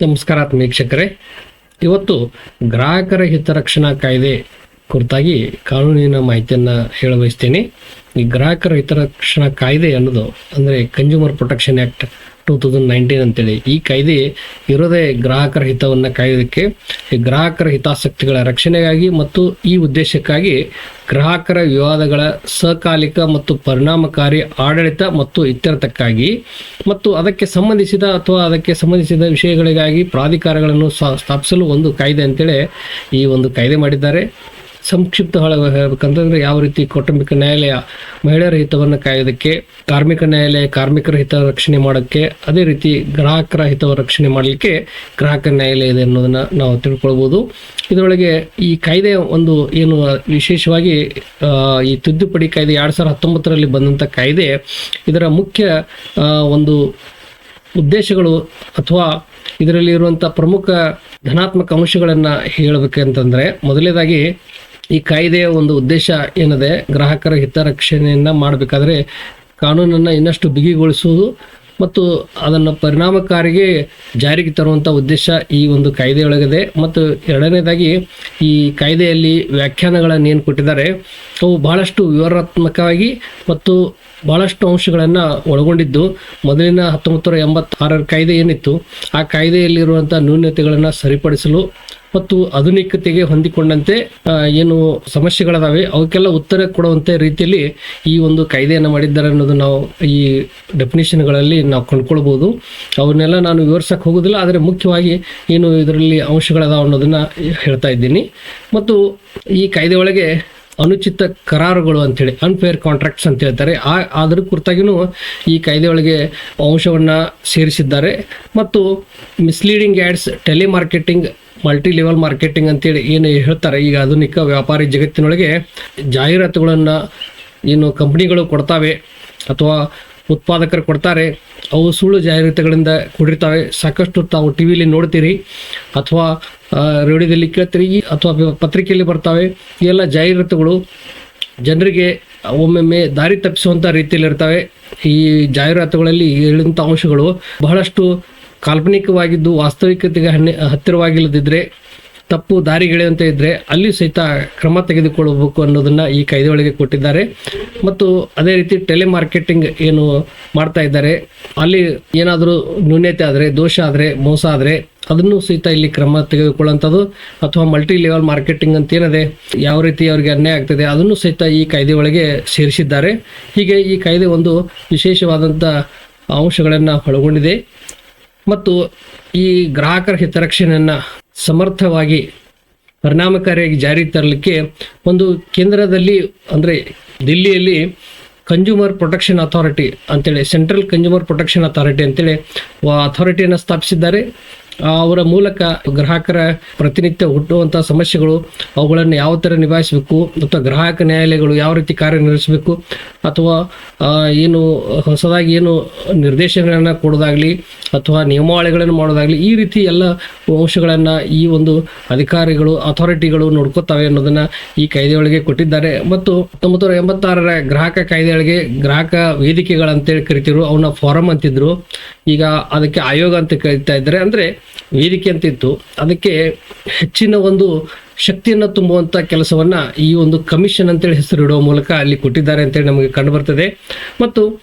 ನಮಸ್ಕಾರ ವೀಕ್ಷಕರೇ. ಇವತ್ತು ಗ್ರಾಹಕರ ಹಿತರಕ್ಷಣಾ ಕಾಯ್ದೆ ಕುರಿತಾಗಿ ಕಾನೂನಿನ ಮಾಹಿತಿಯನ್ನು ಹೇಳಬಯಸ್ತೀನಿ ಈ ಗ್ರಾಹಕರ ಹಿತರಕ್ಷಣಾ ಕಾಯ್ದೆ ಅನ್ನೋದು ಅಂದರೆ consumer protection act two thousand nineteen ಅಂತೇಳಿ. ಈ ಕಾಯ್ದೆ ಇರೋದೇ ಗ್ರಾಹಕರ ಹಿತವನ್ನು ಕಾಯ್ದಕ್ಕೆ ಗ್ರಾಹಕರ ಹಿತಾಸಕ್ತಿಗಳ ರಕ್ಷಣೆಗಾಗಿ ಮತ್ತು ಈ ಉದ್ದೇಶಕ್ಕಾಗಿ ಗ್ರಾಹಕರ ವಿವಾದಗಳ ಸಕಾಲಿಕ ಮತ್ತು ಪರಿಣಾಮಕಾರಿ ಆಡಳಿತ ಮತ್ತು ಇತ್ಯರ್ಥಕ್ಕಾಗಿ ಮತ್ತು ಅದಕ್ಕೆ ಸಂಬಂಧಿಸಿದ ಅಥವಾ ಅದಕ್ಕೆ ಸಂಬಂಧಿಸಿದ ವಿಷಯಗಳಿಗಾಗಿ ಪ್ರಾಧಿಕಾರಗಳನ್ನು ಸ್ಥಾಪಿಸಲು ಒಂದು ಕಾಯ್ದೆ ಅಂತೇಳಿ ಈ ಒಂದು ಕಾಯ್ದೆ ಮಾಡಿದ್ದಾರೆ. ಸಂಕ್ಷಿಪ್ತ ಹೇಳ್ಬೇಕಂತಂದ್ರೆ ಯಾವ ರೀತಿ ಕೌಟುಂಬಿಕ ನ್ಯಾಯಾಲಯ ಮಹಿಳೆಯರ ಹಿತವನ್ನು ಕಾಯೋದಕ್ಕೆ, ಕಾರ್ಮಿಕ ನ್ಯಾಯಾಲಯ ಕಾರ್ಮಿಕರ ಹಿತ ರಕ್ಷಣೆ ಮಾಡೋಕ್ಕೆ, ಅದೇ ರೀತಿ ಗ್ರಾಹಕರ ಹಿತವ ರಕ್ಷಣೆ ಮಾಡಲಿಕ್ಕೆ ಗ್ರಾಹಕ ನ್ಯಾಯಾಲಯ ಇದೆ ಅನ್ನೋದನ್ನ ನಾವು ತಿಳ್ಕೊಳ್ಬೋದು. ಇದರೊಳಗೆ ಈ ಕಾಯ್ದೆ ಒಂದು ಏನು ವಿಶೇಷವಾಗಿ ಈ ತಿದ್ದುಪಡಿ ಕಾಯ್ದೆ ಎರಡು ಸಾವಿರದ ಹತ್ತೊಂಬತ್ತರಲ್ಲಿ ಬಂದಂಥ ಕಾಯ್ದೆ, ಇದರ ಮುಖ್ಯ ಒಂದು ಉದ್ದೇಶಗಳು ಅಥವಾ ಇದರಲ್ಲಿ ಇರುವಂಥ ಪ್ರಮುಖ ಧನಾತ್ಮಕ ಅಂಶಗಳನ್ನು ಹೇಳಬೇಕಂತಂದರೆ ಮೊದಲನೇದಾಗಿ ಈ ಕಾಯ್ದೆಯ ಒಂದು ಉದ್ದೇಶ ಏನಿದೆ, ಗ್ರಾಹಕರ ಹಿತರಕ್ಷಣೆಯನ್ನು ಮಾಡಬೇಕಾದ್ರೆ ಕಾನೂನನ್ನು ಇನ್ನಷ್ಟು ಬಿಗಿಗೊಳಿಸುವುದು ಮತ್ತು ಅದನ್ನು ಪರಿಣಾಮಕಾರಿಗೆ ಜಾರಿಗೆ ತರುವಂಥ ಉದ್ದೇಶ ಈ ಒಂದು ಕಾಯ್ದೆಯೊಳಗಿದೆ. ಮತ್ತು ಎರಡನೇದಾಗಿ ಈ ಕಾಯ್ದೆಯಲ್ಲಿ ವ್ಯಾಖ್ಯಾನಗಳನ್ನು ಏನು ಕೊಟ್ಟಿದ್ದಾರೆ, ಅವು ಬಹಳಷ್ಟು ವಿವರಾತ್ಮಕವಾಗಿ ಮತ್ತು ಭಾಳಷ್ಟು ಅಂಶಗಳನ್ನು ಒಳಗೊಂಡಿದ್ದು. ಮೊದಲಿನ ಹತ್ತೊಂಬತ್ತು ನೂರ ಎಂಬತ್ತಾರರ ಕಾಯ್ದೆ ಏನಿತ್ತು, ಆ ಕಾಯ್ದೆಯಲ್ಲಿರುವಂಥ ನ್ಯೂನ್ಯತೆಗಳನ್ನು ಸರಿಪಡಿಸಲು ಮತ್ತು ಆಧುನಿಕತೆಗೆ ಹೊಂದಿಕೊಂಡಂತೆ ಏನು ಸಮಸ್ಯೆಗಳದಾವೆ, ಅವಕ್ಕೆಲ್ಲ ಉತ್ತರ ಕೊಡುವಂತೆ ರೀತಿಯಲ್ಲಿ ಈ ಒಂದು ಕಾಯ್ದೆಯನ್ನು ಮಾಡಿದ್ದಾರೆ ಅನ್ನೋದು ನಾವು ಈ ಡೆಫಿನೇಷನ್ಗಳಲ್ಲಿ ನಾವು ಕಂಡುಕೊಳ್ಬೋದು. ಅವನ್ನೆಲ್ಲ ನಾನು ವಿವರಿಸಕ್ಕೆ ಹೋಗೋದಿಲ್ಲ, ಆದರೆ ಮುಖ್ಯವಾಗಿ ಏನು ಇದರಲ್ಲಿ ಅಂಶಗಳದಾವ ಅನ್ನೋದನ್ನ ಹೇಳ್ತಾ ಇದ್ದೀನಿ. ಮತ್ತು ಈ ಕಾಯ್ದೆ ಒಳಗೆ ಅನುಚಿತ ಕರಾರುಗಳು ಅಂತೇಳಿ ಅನ್ಫೇರ್ ಕಾಂಟ್ರಾಕ್ಟ್ಸ್ ಅಂತ ಹೇಳ್ತಾರೆ. ಆ ಅದ್ರ ಕುರಿತಾಗಿನೂ ಈ ಕಾಯ್ದೆಯೊಳಗೆ ಅಂಶವನ್ನು ಸೇರಿಸಿದ್ದಾರೆ. ಮತ್ತು misleading ads telemarketing multi level marketing ಅಂತೇಳಿ ಏನು ಹೇಳ್ತಾರೆ, ಈಗ ಆಧುನಿಕ ವ್ಯಾಪಾರಿ ಜಗತ್ತಿನೊಳಗೆ ಜಾಹೀರಾತುಗಳನ್ನು ಏನು ಕಂಪ್ನಿಗಳು ಕೊಡ್ತಾವೆ ಅಥವಾ ಉತ್ಪಾದಕರು ಕೊಡ್ತಾರೆ, ಅವು ಸುಳ್ಳು ಜಾಹೀರಾತುಗಳಿಂದ ಕೂಡಿರ್ತಾವೆ. ಸಾಕಷ್ಟು ತಾವು ಟಿ ವಿಲಿ ನೋಡ್ತೀರಿ ಅಥವಾ ರೇಡಿಯೋದಲ್ಲಿ ಕೇಳ್ತೀರಿ ಅಥವಾ ಪತ್ರಿಕೆಯಲ್ಲಿ ಬರ್ತಾವೆ. ಎಲ್ಲ ಜಾಹೀರಾತುಗಳು ಜನರಿಗೆ ಒಮ್ಮೊಮ್ಮೆ ದಾರಿ ತಪ್ಪಿಸುವಂಥ ರೀತಿಯಲ್ಲಿರ್ತವೆ. ಈ ಜಾಹೀರಾತುಗಳಲ್ಲಿ ಹೇಳಿದಂಥ ಅಂಶಗಳು ಬಹಳಷ್ಟು ಕಾಲ್ಪನಿಕವಾಗಿದ್ದು ವಾಸ್ತವಿಕತೆಗೆ ಹನ್ನೆ ಹತ್ತಿರವಾಗಿಲ್ಲದಿದ್ದರೆ ತಪ್ಪು ದಾರಿಗೆಳೆಯಂತೆ ಇದ್ದರೆ ಅಲ್ಲಿ ಸಹಿತ ಕ್ರಮ ತೆಗೆದುಕೊಳ್ಳಬೇಕು ಅನ್ನೋದನ್ನು ಈ ಕಾಯ್ದೆ ಒಳಗೆ ಕೊಟ್ಟಿದ್ದಾರೆ. ಮತ್ತು ಅದೇ ರೀತಿ ಟೆಲಿಮಾರ್ಕೆಟಿಂಗ್ ಏನು ಮಾಡ್ತಾ ಇದ್ದಾರೆ. ಅಲ್ಲಿ ಏನಾದರೂ ನ್ಯೂನ್ಯತೆ ಆದರೆ, ದೋಷ ಆದರೆ, ಮೋಸ ಆದರೆ ಅದನ್ನು ಸಹಿತ ಇಲ್ಲಿ ಕ್ರಮ ತೆಗೆದುಕೊಳ್ಳುವಂಥದ್ದು ಅಥವಾ ಮಲ್ಟಿ ಲೆವೆಲ್ ಮಾರ್ಕೆಟಿಂಗ್ ಅಂತ ಏನಿದೆ, ಯಾವ ರೀತಿ ಅವರಿಗೆ ಅನ್ಯಾಯ ಆಗ್ತದೆ ಅದನ್ನು ಸಹಿತ ಈ ಕಾಯ್ದೆ ಒಳಗೆ ಸೇರಿಸಿದ್ದಾರೆ. ಹೀಗೆ ಈ ಕಾಯ್ದೆ ಒಂದು ವಿಶೇಷವಾದಂಥ ಅಂಶಗಳನ್ನು ಒಳಗೊಂಡಿದೆ. ಮತ್ತು ಈ ಗ್ರಾಹಕರ ಹಿತರಕ್ಷಣೆಯನ್ನು ಸಮರ್ಥವಾಗಿ ಪರಿಣಾಮಕಾರಿಯಾಗಿ ಜಾರಿ ತರಲಿಕ್ಕೆ ಒಂದು ಕೇಂದ್ರದಲ್ಲಿ ಅಂದರೆ ದಿಲ್ಲಿಯಲ್ಲಿ ಕನ್ಸ್ಯೂಮರ್ ಪ್ರೊಟೆಕ್ಷನ್ ಅಥಾರಿಟಿ ಅಂತೇಳಿ ಸೆಂಟ್ರಲ್ ಕನ್ಸ್ಯೂಮರ್ ಪ್ರೊಟೆಕ್ಷನ್ ಅಥಾರಿಟಿ ಅಂತೇಳಿ ಅಥಾರಿಟಿಯನ್ನು ಸ್ಥಾಪಿಸಿದ್ದಾರೆ. ಅವರ ಮೂಲಕ ಗ್ರಾಹಕರ ಪ್ರತಿನಿತ್ಯ ಹುಟ್ಟುವಂಥ ಸಮಸ್ಯೆಗಳು, ಅವುಗಳನ್ನು ಯಾವ ಥರ ನಿಭಾಯಿಸಬೇಕು, ಅಥವಾ ಗ್ರಾಹಕ ನ್ಯಾಯಾಲಯಗಳು ಯಾವ ರೀತಿ ಕಾರ್ಯನಿರ್ವಹಿಸಬೇಕು ಅಥವಾ ಏನು ಹೊಸದಾಗಿ ಏನು ನಿರ್ದೇಶನಗಳನ್ನು ಕೊಡೋದಾಗಲಿ, ಅಥವಾ ನಿಯಮಾವಳಿಗಳನ್ನು ಮಾಡೋದಾಗಲಿ, ಈ ರೀತಿ ಎಲ್ಲ ಅಂಶಗಳನ್ನು ಈ ಒಂದು ಅಧಿಕಾರಿಗಳು, ಅಥಾರಿಟಿಗಳು ನೋಡ್ಕೋತಾವೆ ಅನ್ನೋದನ್ನ ಈ ಕಾಯ್ದೆಯೊಳಗೆ ಕೊಟ್ಟಿದ್ದಾರೆ. ಮತ್ತು ಹತ್ತೊಂಬತ್ತು ನೂರ ಎಂಬತ್ತಾರರ ಗ್ರಾಹಕ ಕಾಯ್ದೆಯೊಳಗೆ ಗ್ರಾಹಕ ವೇದಿಕೆಗಳಂತೇಳಿ ಕರಿತಿದ್ರು ಅವನ್ನ ಫಾರಂ ಅಂತಿದ್ರು. ಈಗ ಅದಕ್ಕೆ ಆಯೋಗ ಅಂತ ಕರಿತಾ ಇದ್ದಾರೆ. ಅಂದ್ರೆ ವೇದಿಕೆ ಅಂತಿತ್ತು. ಅದಕ್ಕೆ ಹೆಚ್ಚಿನ ಒಂದು ಶಕ್ತಿಯನ್ನು ತುಂಬುವಂತ ಕೆಲಸವನ್ನ ಈ ಒಂದು ಕಮಿಷನ್ ಅಂತೇಳಿ ಹೆಸರು ಇಡುವ ಮೂಲಕ ಅಲ್ಲಿ ಕೊಟ್ಟಿದ್ದಾರೆ ಅಂತೇಳಿ ನಮಗೆ ಕಂಡು ಬರ್ತದೆ. ಮತ್ತು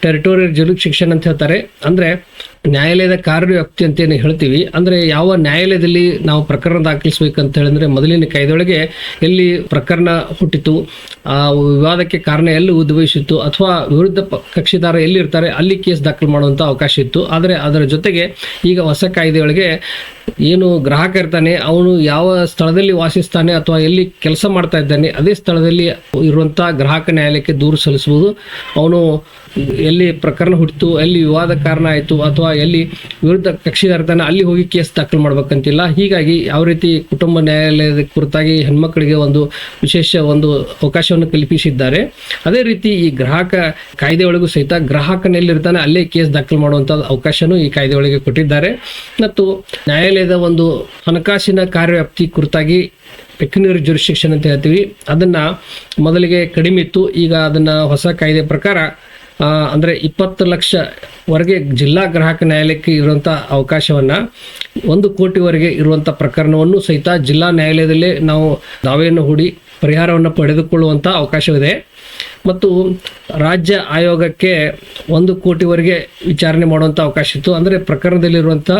ಟೆರಿಟೋರಿಯಲ್ ಶಿಕ್ಷಣ ಅಂತ ಹೇಳ್ತಾರೆ. ಅಂದ್ರೆ ನ್ಯಾಯಾಲಯದ ಕಾರ್ಯವ್ಯಾಪ್ತಿ ಅಂತ ಏನು ಹೇಳ್ತೀವಿ. ಅಂದರೆ ಯಾವ ನ್ಯಾಯಾಲಯದಲ್ಲಿ ನಾವು ಪ್ರಕರಣ ದಾಖಲಿಸಬೇಕಂತ ಹೇಳಿದ್ರೆ ಮೊದಲಿನ ಕಾಯ್ದೆಯೊಳಗೆ ಎಲ್ಲಿ ಪ್ರಕರಣ ಹುಟ್ಟಿತು, ಆ ವಿವಾದಕ್ಕೆ ಕಾರಣ ಎಲ್ಲಿ ಉದ್ಭವಿಸಿತ್ತು, ಅಥವಾ ವಿರುದ್ಧ ಕಕ್ಷಿದಾರ ಎಲ್ಲಿರ್ತಾರೆ, ಅಲ್ಲಿ ಕೇಸ್ ದಾಖಲು ಮಾಡುವಂಥ ಅವಕಾಶ ಇತ್ತು. ಆದರೆ ಅದರ ಜೊತೆಗೆ ಈಗ ಹೊಸ ಕಾಯ್ದೆಯೊಳಗೆ ಏನು ಗ್ರಾಹಕ ಇರ್ತಾನೆ, ಅವನು ಯಾವ ಸ್ಥಳದಲ್ಲಿ ವಾಸಿಸ್ತಾನೆ ಅಥವಾ ಎಲ್ಲಿ ಕೆಲಸ ಮಾಡ್ತಾ ಇದ್ದಾನೆ, ಅದೇ ಸ್ಥಳದಲ್ಲಿ ಇರುವಂಥ ಗ್ರಾಹಕ ನ್ಯಾಯಾಲಯಕ್ಕೆ ದೂರು ಸಲ್ಲಿಸಬಹುದು ಅವನು ಎಲ್ಲಿ ಪ್ರಕರಣ ಹುಟ್ಟಿತು, ಎಲ್ಲಿ ವಿವಾದ ಕಾರಣ ಆಯಿತು, ಅಥವಾ ಎಲ್ಲಿ ವಿರುದ್ಧ ಕಕ್ಷಿದಾರ ಅಲ್ಲಿ ಹೋಗಿ ಕೇಸ್ ದಾಖಲು ಮಾಡ್ಬೇಕಂತಿಲ್ಲ. ಹೀಗಾಗಿ ಯಾವ ರೀತಿ ಕುಟುಂಬ ನ್ಯಾಯಾಲಯದ ಕುರಿತಾಗಿ ಹೆಣ್ಮಕ್ಳಿಗೆ ಒಂದು ವಿಶೇಷ ಒಂದು ಅವಕಾಶವನ್ನು ಕಲ್ಪಿಸಿದ್ದಾರೆ. ಅದೇ ರೀತಿ ಈ ಗ್ರಾಹಕ ಕಾಯ್ದೆ ಒಳಗೂ ಸಹಿತ ಗ್ರಾಹಕನಲ್ಲಿರ್ತಾನೆ ಅಲ್ಲೇ ಕೇಸ್ ದಾಖಲು ಮಾಡುವಂಥ ಅವಕಾಶನೂ ಈ ಕಾಯ್ದೆ ಒಳಗೆ ಕೊಟ್ಟಿದ್ದಾರೆ. ಮತ್ತು ನ್ಯಾಯಾಲಯದ ಒಂದು ಹಣಕಾಸಿನ ಕಾರ್ಯವ್ಯಾಪ್ತಿ ಕುರಿತಾಗಿ ಪೆಕ್ಯುನರಿ ಜುರಿಸ್ಟಿಕ್ಷನ್ ಅಂತ ಹೇಳ್ತೀವಿ. ಅದನ್ನ ಮೊದಲಿಗೆ ಕಡಿಮೆ ಇತ್ತು. ಈಗ ಅದನ್ನ ಹೊಸ ಕಾಯ್ದೆ ಪ್ರಕಾರ ಅಂದ್ರೆ ಇಪ್ಪತ್ತು ಲಕ್ಷವರೆಗೆ ಜಿಲ್ಲಾ ಗ್ರಾಹಕ ನ್ಯಾಯಾಲಯಕ್ಕೆ ಇರುವಂಥ ಅವಕಾಶವನ್ನ ಒಂದು ಕೋಟಿವರೆಗೆ ಇರುವಂಥ ಪ್ರಕರಣವನ್ನು ಸಹಿತ ಜಿಲ್ಲಾ ನ್ಯಾಯಾಲಯದಲ್ಲೇ ನಾವು ದಾವೆಯನ್ನು ಹೂಡಿ ಪರಿಹಾರವನ್ನು ಪಡೆದುಕೊಳ್ಳುವಂಥ ಅವಕಾಶವಿದೆ. ಮತ್ತು ರಾಜ್ಯ ಆಯೋಗಕ್ಕೆ ಒಂದು ಕೋಟಿವರೆಗೆ ವಿಚಾರಣೆ ಮಾಡುವಂಥ ಅವಕಾಶ ಇತ್ತು. ಅಂದರೆ ಪ್ರಕರಣದಲ್ಲಿರುವಂಥ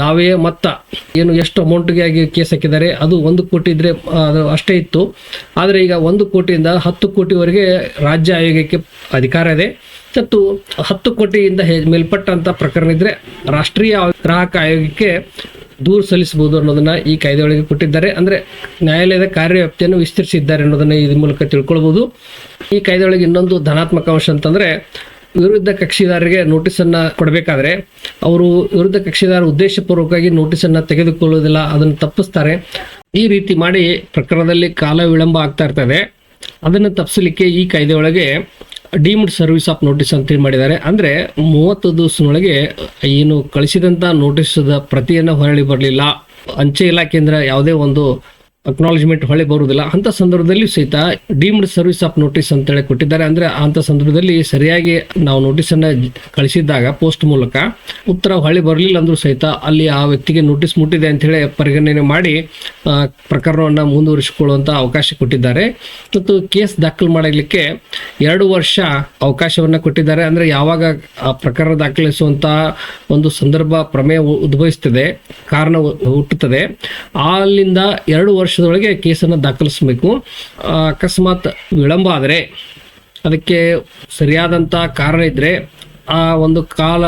ದಾವೆಯ ಮೊತ್ತ ಏನು ಎಷ್ಟು ಅಮೌಂಟ್ಗೆ ಆಗಿ ಕೇಸ್ ಹಾಕಿದ್ದಾರೆ, ಅದು ಒಂದು ಕೋಟಿ ಇದ್ರೆ ಅಷ್ಟೇ ಇತ್ತು. ಆದರೆ ಈಗ ಒಂದು ಕೋಟಿಯಿಂದ ಹತ್ತು ಕೋಟಿವರೆಗೆ ರಾಜ್ಯ ಆಯೋಗಕ್ಕೆ ಅಧಿಕಾರ ಇದೆ. ಮತ್ತು ಹತ್ತು ಕೋಟಿಯಿಂದ ಮೇಲ್ಪಟ್ಟಂತ ಪ್ರಕರಣ ಇದ್ರೆ ರಾಷ್ಟ್ರೀಯ ಗ್ರಾಹಕ ಆಯೋಗಕ್ಕೆ ದೂರು ಸಲ್ಲಿಸಬಹುದು ಅನ್ನೋದನ್ನ ಈ ಕಾಯ್ದೆಯೊಳಗೆ ಕೊಟ್ಟಿದ್ದಾರೆ. ಅಂದ್ರೆ ನ್ಯಾಯಾಲಯದ ಕಾರ್ಯವ್ಯಾಪ್ತಿಯನ್ನು ವಿಸ್ತರಿಸಿದ್ದಾರೆ ಅನ್ನೋದನ್ನ ಇದ್ರ ಮೂಲಕ ತಿಳ್ಕೊಳ್ಬಹುದು. ಈ ಕಾಯ್ದೆಯೊಳಗೆ ಇನ್ನೊಂದು ಧನಾತ್ಮಕ ಅಂಶ ಅಂತಂದ್ರೆ ವಿರುದ್ಧ ಕಕ್ಷಿದಾರರಿಗೆ ನೋಟಿಸ್ ಅನ್ನ ಕೊಡಬೇಕಾದ್ರೆ ಅವರು ವಿರುದ್ಧ ಕಕ್ಷಿದಾರ ಉದ್ದೇಶಪೂರ್ವಕವಾಗಿ ಅನ್ನ ತೆಗೆದುಕೊಳ್ಳುವುದಿಲ್ಲ ಅದನ್ನು ತಪ್ಪಿಸ್ತಾರೆ. ಈ ರೀತಿ ಮಾಡಿ ಪ್ರಕರಣದಲ್ಲಿ ಕಾಲ ವಿಳಂಬ ಆಗ್ತಾ ಇರ್ತದೆ. ಅದನ್ನು ತಪ್ಪಿಸಲಿಕ್ಕೆ ಈ ಕಾಯ್ದೆಯೊಳಗೆ ಡೀಮ್ಡ್ ಸರ್ವಿಸ್ ಆಫ್ ನೋಟಿಸ್ ಅಂತ ಹೇಳಿ ಮಾಡಿದ್ದಾರೆ. ಅಂದರೆ ಮೂವತ್ತು ದಿವಸದೊಳಗೆ ಏನು ಕಳಿಸಿದಂಥ ನೋಟಿಸ್ದ ಪ್ರತಿಯನ್ನು ಹೊರಳಿ ಬರಲಿಲ್ಲ. ಅಂಚೆ ಇಲಾಖೆಯಿಂದ ಯಾವುದೇ ಒಂದು ಅಕ್ನಾಲಜ್ಮೆಂಟ್ ಹೊಳೆ ಬರುವುದಿಲ್ಲ. ಅಂತ ಸಂದರ್ಭದಲ್ಲಿ ಸಹಿತ ಡೀಮ್ಡ್ ಸರ್ವಿಸ್ ಆಫ್ ನೋಟಿಸ್ ಅಂತೇಳಿ ಕೊಟ್ಟಿದ್ದಾರೆ. ಅಂದ್ರೆ ಅಂತ ಸಂದರ್ಭದಲ್ಲಿ ಸರಿಯಾಗಿ ನಾವು ನೋಟಿಸ್ ಅನ್ನ ಕಳಿಸಿದಾಗ ಪೋಸ್ಟ್ ಮೂಲಕ ಉತ್ತರ ಹೊಳೆ ಬರಲಿಲ್ಲ ಅಂದ್ರೂ ಸಹಿತ ಅಲ್ಲಿ ಆ ವ್ಯಕ್ತಿಗೆ ನೋಟಿಸ್ ಮುಟ್ಟಿದೆ ಅಂತ ಹೇಳಿ ಪರಿಗಣನೆ ಮಾಡಿ ಪ್ರಕರಣವನ್ನು ಮುಂದುವರಿಸಿಕೊಳ್ಳುವಂತ ಅವಕಾಶ ಕೊಟ್ಟಿದ್ದಾರೆ. ಮತ್ತು ಕೇಸ್ ದಾಖಲು ಮಾಡಲಿಕ್ಕೆ ಎರಡು ವರ್ಷ ಅವಕಾಶವನ್ನ ಕೊಟ್ಟಿದ್ದಾರೆ. ಅಂದ್ರೆ ಯಾವಾಗ ಆ ಪ್ರಕರಣ ದಾಖಲಿಸುವಂತ ಒಂದು ಸಂದರ್ಭ ಪ್ರಮೇಯ ಉದ್ಭವಿಸುತ್ತದೆ ಕಾರಣ ಹುಟ್ಟುತ್ತದೆ. ಅಲ್ಲಿಂದ ಎರಡು ವರ್ಷದೊಳಗೆ ಕೇಸನ್ನು ದಾಖಲಿಸಬೇಕು. ಅಕಸ್ಮಾತ್ ವಿಳಂಬ ಆದರೆ ಅದಕ್ಕೆ ಸರಿಯಾದಂಥ ಕಾರಣ ಇದ್ದರೆ ಆ ಒಂದು ಕಾಲ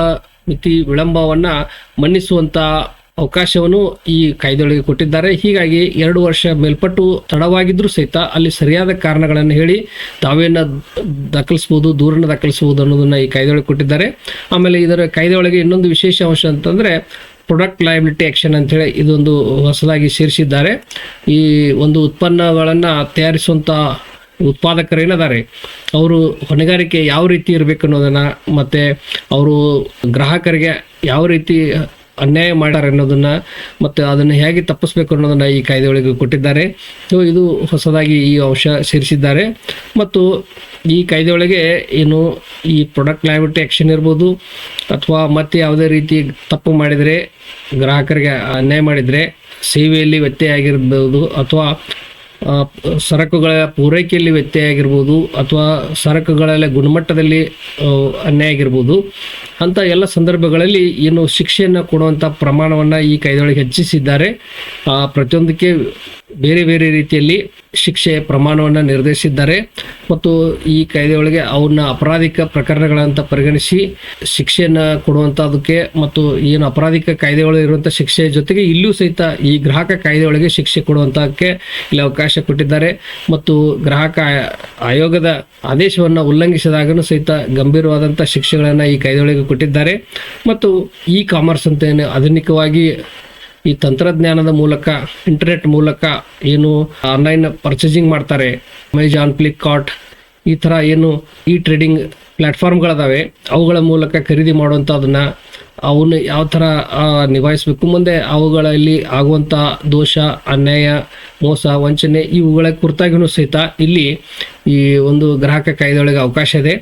ಮಿತಿ ವಿಳಂಬವನ್ನು ಮನ್ನಿಸುವಂಥ ಅವಕಾಶವನ್ನು ಈ ಕಾಯ್ದೆಯೊಳಗೆ ಕೊಟ್ಟಿದ್ದಾರೆ. ಹೀಗಾಗಿ ಎರಡು ವರ್ಷ ಮೇಲ್ಪಟ್ಟು ತಡವಾಗಿದ್ದರೂ ಸಹಿತ ಅಲ್ಲಿ ಸರಿಯಾದ ಕಾರಣಗಳನ್ನು ಹೇಳಿ ತಾವೇನ ದಾಖಲಿಸ್ಬೋದು, ದೂರನ್ನು ದಾಖಲಿಸ್ಬೋದು ಅನ್ನೋದನ್ನು ಈ ಕಾಯ್ದೆಯೊಳಗೆ ಕೊಟ್ಟಿದ್ದಾರೆ. ಆಮೇಲೆ ಇದರ ಕಾಯ್ದೆಯೊಳಗೆ ಇನ್ನೊಂದು ವಿಶೇಷ ಅಂಶ ಅಂತಂದ್ರೆ ಪ್ರೊಡಕ್ಟ್ ಲಯಬಿಲಿಟಿ ಆ್ಯಕ್ಷನ್ ಅಂಥೇಳಿ ಇದೊಂದು ಹೊಸದಾಗಿ ಸೇರಿಸಿದ್ದಾರೆ ಈ ಒಂದು ಉತ್ಪನ್ನಗಳನ್ನು ತಯಾರಿಸುವಂಥ ಉತ್ಪಾದಕರು ಏನಿದ್ದಾರೆ, ಅವರು ಹೊಣೆಗಾರಿಕೆ ಯಾವ ರೀತಿ ಇರಬೇಕು ಅನ್ನೋದನ್ನು, ಮತ್ತು ಅವರು ಗ್ರಾಹಕರಿಗೆ ಯಾವ ರೀತಿ ಅನ್ಯಾಯ ಮಾಡ್ಯಾರೆ ಅನ್ನೋದನ್ನ ಮತ್ತೆ ಅದನ್ನು ಹೇಗೆ ತಪ್ಪಿಸ್ಬೇಕು ಅನ್ನೋದನ್ನ ಈ ಕಾಯ್ದೆಯೊಳಗೆ ಕೊಟ್ಟಿದ್ದಾರೆ. ಸೊ ಇದು ಹೊಸದಾಗಿ ಈ ಅಂಶ ಸೇರಿಸಿದ್ದಾರೆ. ಮತ್ತು ಈ ಕಾಯ್ದೆಯೊಳಗೆ ಏನು ಈ ಪ್ರಾಡಕ್ಟ್ ಲಯಬಿಲಿಟಿ ಆಕ್ಷನ್ ಇರ್ಬೋದು, ಅಥವಾ ಮತ್ತೆ ಯಾವುದೇ ರೀತಿ ತಪ್ಪು ಮಾಡಿದರೆ ಗ್ರಾಹಕರಿಗೆ ಅನ್ಯಾಯ ಮಾಡಿದರೆ ಸೇವೆಯಲ್ಲಿ ವ್ಯತ್ಯಯ ಆಗಿರ್ಬೋದು, ಅಥವಾ ಸರಕುಗಳ ಪೂರೈಕೆಯಲ್ಲಿ ವ್ಯತ್ಯಯ ಆಗಿರ್ಬೋದು ಅಥವಾ ಸರಕುಗಳ ಗುಣಮಟ್ಟದಲ್ಲಿ ಅನ್ಯಾಯ ಆಗಿರ್ಬೋದು, ಅಂತ ಎಲ್ಲ ಸಂದರ್ಭಗಳಲ್ಲಿ ಏನು ಶಿಕ್ಷೆಯನ್ನು ಕೊಡುವಂಥ ಪ್ರಮಾಣವನ್ನು ಈ ಕಾಯ್ದೆಯೊಳಗೆ ಹೆಚ್ಚಿಸಿದ್ದಾರೆ. ಪ್ರತಿಯೊಂದಕ್ಕೆ ಬೇರೆ ಬೇರೆ ರೀತಿಯಲ್ಲಿ ಶಿಕ್ಷೆ ಪ್ರಮಾಣವನ್ನು ನಿರ್ಧರಿಸಿದ್ದಾರೆ ಮತ್ತು ಈ ಕಾಯ್ದೆಯೊಳಗೆ ಅವನ್ನ ಅಪರಾಧಿಕ ಪ್ರಕರಣಗಳಂತ ಪರಿಗಣಿಸಿ ಶಿಕ್ಷೆಯನ್ನು ಕೊಡುವಂಥದಕ್ಕೆ ಮತ್ತು ಏನು ಅಪರಾಧಿಕ ಕಾಯ್ದೆಯೊಳಗೆ ಇರುವಂಥ ಶಿಕ್ಷೆ ಜೊತೆಗೆ ಇಲ್ಲೂ ಸಹಿತ ಈ ಗ್ರಾಹಕ ಕಾಯ್ದೆಯೊಳಗೆ ಶಿಕ್ಷೆ ಕೊಡುವಂಥಕ್ಕೆ ಇಲ್ಲಿ ಅವಕಾಶ ಕೊಟ್ಟಿದ್ದಾರೆ. ಮತ್ತು ಗ್ರಾಹಕ ಆಯ- ಆಯೋಗದ ಆದೇಶವನ್ನು ಉಲ್ಲಂಘಿಸಿದಾಗನೂ ಸಹಿತ ಗಂಭೀರವಾದಂಥ ಶಿಕ್ಷೆಗಳನ್ನು ಈ ಕಾಯ್ದೆಯೊಳಗೆ ಕೊಟ್ಟಿದ್ದಾರೆ. ಮತ್ತು ಇ ಕಾಮರ್ಸ್ ಅಂತ ಏನು ಆಧುನಿಕವಾಗಿ ಈ ತಂತ್ರಜ್ಞಾನದ ಮೂಲಕ ಇಂಟರ್ನೆಟ್ ಮೂಲಕ ಏನು ಆನ್ಲೈನ್ ಪರ್ಚೇಸಿಂಗ್ ಮಾಡ್ತಾರೆ. ಅಮೆಜಾನ್ ಫ್ಲಿಪ್ಕಾರ್ಟ್ ಈ ಥರ ಏನು ಈ ಟ್ರೇಡಿಂಗ್ ಪ್ಲ್ಯಾಟ್ಫಾರ್ಮ್ಗಳಿದಾವೆ ಅವುಗಳ ಮೂಲಕ ಖರೀದಿ ಮಾಡುವಂಥದನ್ನು ಅವನ್ನ ಯಾವ ಥರ ನಿಭಾಯಿಸಬೇಕು. ಮುಂದೆ ಅವುಗಳಲ್ಲಿ ಆಗುವಂಥ ದೋಷ, ಅನ್ಯಾಯ, ಮೋಸ, ವಂಚನೆ ಇವುಗಳ ಕುರಿತಾಗಿಯೂ ಸಹಿತ ಇಲ್ಲಿ ಈ ಒಂದು ಗ್ರಾಹಕ ಕಾಯ್ದೆಯೊಳಗೆ ಅವಕಾಶ ಇದೆ.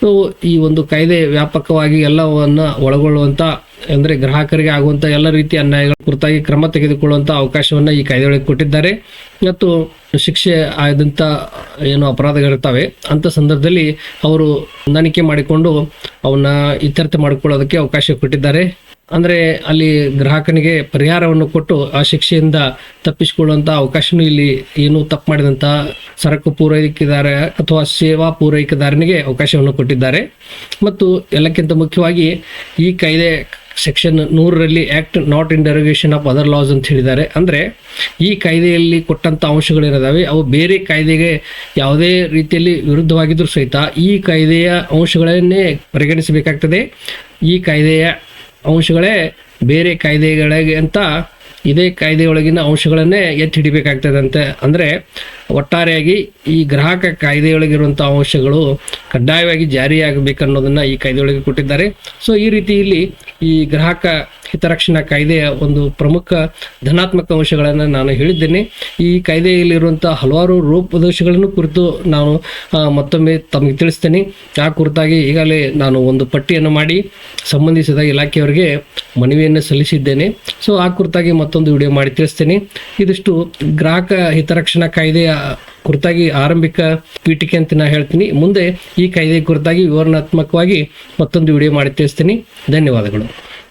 ಸೊ ಈ ಒಂದು ಕಾಯ್ದೆ ವ್ಯಾಪಕವಾಗಿ ಎಲ್ಲವನ್ನು ಒಳಗೊಳ್ಳುವಂಥ ಅಂದರೆ ಗ್ರಾಹಕರಿಗೆ ಆಗುವಂಥ ಎಲ್ಲ ರೀತಿಯ ಅನ್ಯಾಯಗಳ ಕುರಿತಾಗಿ ಕ್ರಮ ತೆಗೆದುಕೊಳ್ಳುವಂಥ ಅವಕಾಶವನ್ನು ಈ ಕಾಯ್ದೆಯೊಳಗೆ ಕೊಟ್ಟಿದ್ದಾರೆ. ಮತ್ತು ಶಿಕ್ಷೆ ಆದಂಥ ಏನು ಅಪರಾಧಗಳಿರ್ತವೆ ಅಂಥ ಸಂದರ್ಭದಲ್ಲಿ ಅವರು ಹೊಂದಾಣಿಕೆ ಮಾಡಿಕೊಂಡು ಅವನ್ನ ಇತ್ಯರ್ಥ ಮಾಡಿಕೊಳ್ಳೋದಕ್ಕೆ ಅವಕಾಶ ಕೊಟ್ಟಿದ್ದಾರೆ. ಅಂದರೆ ಅಲ್ಲಿ ಗ್ರಾಹಕನಿಗೆ ಪರಿಹಾರವನ್ನು ಕೊಟ್ಟು ಆ ಶಿಕ್ಷೆಯಿಂದ ತಪ್ಪಿಸಿಕೊಳ್ಳುವಂಥ ಅವಕಾಶನೂ ಇಲ್ಲಿ ಏನು ತಪ್ಪು ಮಾಡಿದಂಥ ಸರಕು ಪೂರೈಕೆದಾರ ಅಥವಾ ಸೇವಾ ಪೂರೈಕೆದಾರನಿಗೆ ಅವಕಾಶವನ್ನು ಕೊಟ್ಟಿದ್ದಾರೆ. ಮತ್ತು ಎಲ್ಲಕ್ಕಿಂತ ಮುಖ್ಯವಾಗಿ ಈ ಕಾಯ್ದೆ section ನೂರರಲ್ಲಿ act not in derogation of other laws ಅಂತ ಹೇಳಿದ್ದಾರೆ. ಅಂದರೆ ಈ ಕಾಯ್ದೆಯಲ್ಲಿ ಕೊಟ್ಟಂಥ ಅಂಶಗಳೇನಿದಾವೆ? ಅವು ಬೇರೆ ಕಾಯ್ದೆಗೆ ಯಾವುದೇ ರೀತಿಯಲ್ಲಿ ವಿರುದ್ಧವಾಗಿದ್ದರೂ ಸಹಿತ ಈ ಕಾಯ್ದೆಯ ಅಂಶಗಳನ್ನೇ ಪರಿಗಣಿಸಬೇಕಾಗ್ತದೆ. ಈ ಕಾಯ್ದೆಯ ಅಂಶಗಳೇ ಬೇರೆ ಕಾಯ್ದೆಗಳಿಗೆ ಅಂತ ಇದೇ ಕಾಯ್ದೆಯೊಳಗಿನ ಅಂಶಗಳನ್ನೇ ಎತ್ತಿ ಅಂತ ಅಂದರೆ ಒಟ್ಟಾರೆಯಾಗಿ ಈ ಗ್ರಾಹಕ ಕಾಯ್ದೆಯೊಳಗಿರುವಂಥ ಅಂಶಗಳು ಕಡ್ಡಾಯವಾಗಿ ಜಾರಿಯಾಗಬೇಕನ್ನೋದನ್ನು ಈ ಕಾಯ್ದೆಯೊಳಗೆ ಕೊಟ್ಟಿದ್ದಾರೆ. ಸೊ ಈ ರೀತಿ ಇಲ್ಲಿ ಈ ಗ್ರಾಹಕ ಹಿತರಕ್ಷಣಾ ಕಾಯ್ದೆಯ ಒಂದು ಪ್ರಮುಖ ಧನಾತ್ಮಕ ಅಂಶಗಳನ್ನು ನಾನು ಹೇಳಿದ್ದೇನೆ. ಈ ಕಾಯ್ದೆಯಲ್ಲಿರುವಂಥ ಹಲವಾರು ರೂಪದೋಷಗಳನ್ನು ಕುರಿತು ನಾನು ಮತ್ತೊಮ್ಮೆ ತಮಗೆ ತಿಳಿಸ್ತೇನೆ. ಆ ಕುರಿತಾಗಿ ಈಗಾಗಲೇ ನಾನು ಒಂದು ಪಟ್ಟಿಯನ್ನು ಮಾಡಿ ಸಂಬಂಧಿಸಿದ ಇಲಾಖೆಯವರಿಗೆ ಮನವಿಯನ್ನು ಸಲ್ಲಿಸಿದ್ದೇನೆ. ಸೊ ಆ ಕುರಿತಾಗಿ ಮತ್ತೊಂದು ವಿಡಿಯೋ ಮಾಡಿ ತಿಳಿಸ್ತೇನೆ. ಇದಿಷ್ಟು ಗ್ರಾಹಕ ಹಿತರಕ್ಷಣಾ ಕಾಯ್ದೆಯ ಕುರಿತಾಗಿ ಆರಂಭಿಕ ಪೀಠಿಕೆ ಅಂತ ನಾ ಹೇಳ್ತೀನಿ. ಮುಂದೆ ಈ ಕಾಯ್ದೆ ಕುರಿತಾಗಿ ವಿವರಣಾತ್ಮಕವಾಗಿ ಮತ್ತೊಂದು ವಿಡಿಯೋ ಮಾಡಿ ತಿಳಿಸ್ತೀನಿ. ಧನ್ಯವಾದಗಳು.